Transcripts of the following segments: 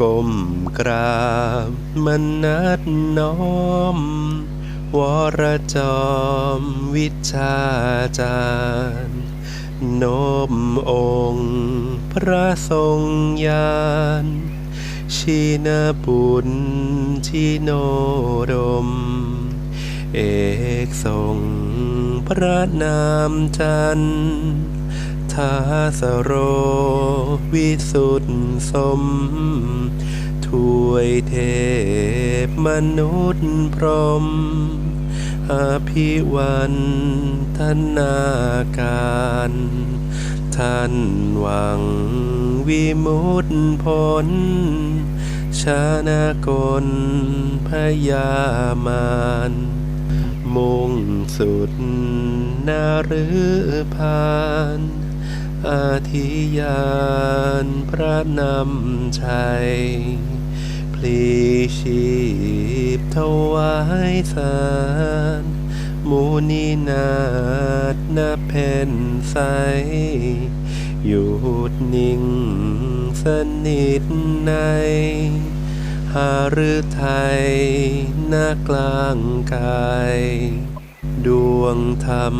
ก้มกราบมนนัดน้อม วรจอมวิชาจารย์นมองค์ พระทรงญาณชีนาบุญชิโนดม เอกทรงพระนามจันทร์ ทาสโรวิสุทธสมถวยเทพมนุษย์พรหมอภิวันธนาการ ท่านหวังวิมุติผลชานากลพยามานมุ่งสุดนารือพาน อาทิยานพระนำชัย พลีชีพถวายสารมูนีนาดนาเพนใสหยุดนิ่งสนิทใน หารือไทยหน้ากลางกาย ดวงธรรม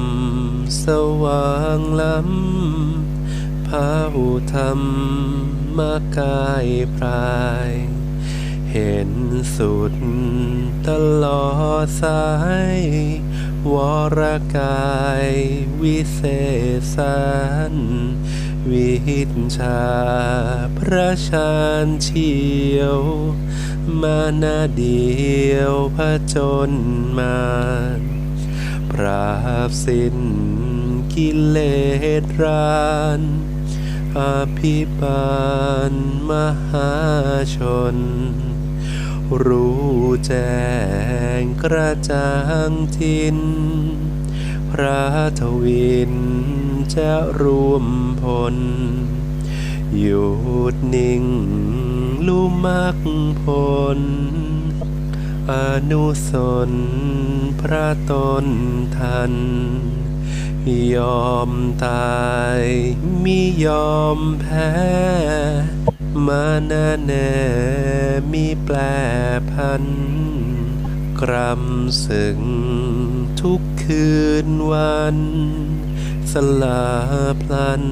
สว่างล้ำพาหุธรรมมากายพราย เห็นสุดตลอดสาย วรกายวิเศษสารวิชาพระชาญเชียว มานาเดียวพระจนมาร ราบสิ้นกิเลสรานอภิบาลมหาชน รู้แจ้งกระจ่างทิน พระทวินจะรวมพล หยุดนิ่งลุมักพล อนุสนพระตนทัน ยอมตายมิยอมแพ้ มานาแน่มีแปลพัน กรำสึงทุกคืนวัน สลาพลัน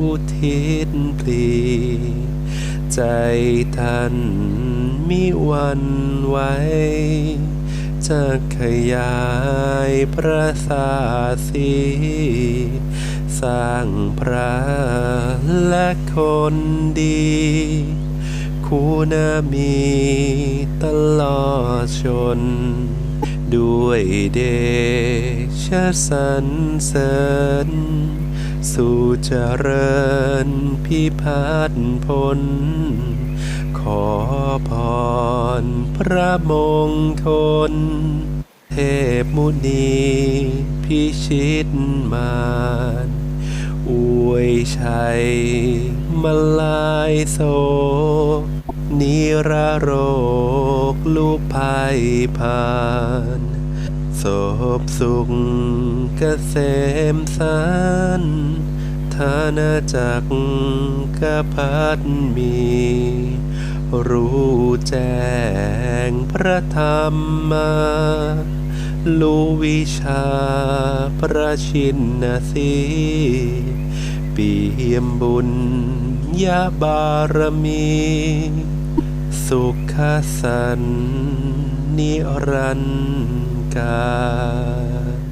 อุทิศพลีใจท่าน มิวันไหวจะขยายพระสาสีสร้างพระและคนดี คุณมีตลอดชน ด้วยเดชสรรเสริญ สู่เจริญพิพัฒน์พล ขอพรพระมงคลเทพมุนีพิชิตมารอวยชัยมาลายโศกนิรโรคลูกภัยผ่านศพสุขเกษมสารธานาจักรกพัดมี รู้แจ้งพระธรรมมารู้วิชาพระชินนาสีเปี่ยมบุญญาบารมี สุขสันนิรันดร์การ